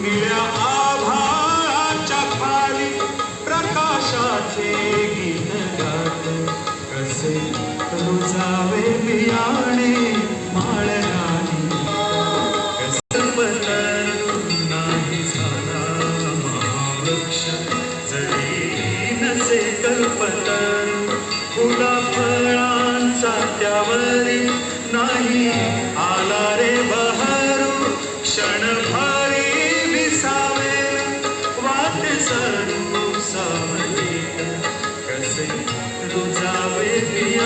निळ्या आभाळाच्या खाली प्रकाशाचे गीत गात. कसे रुजावे बियाणे माळराणी. नाही झाला महावृक्ष. जरी त्यावरी नाही आला रे बहरू. क्षणभर सांगित कसे रुजावे प्रिय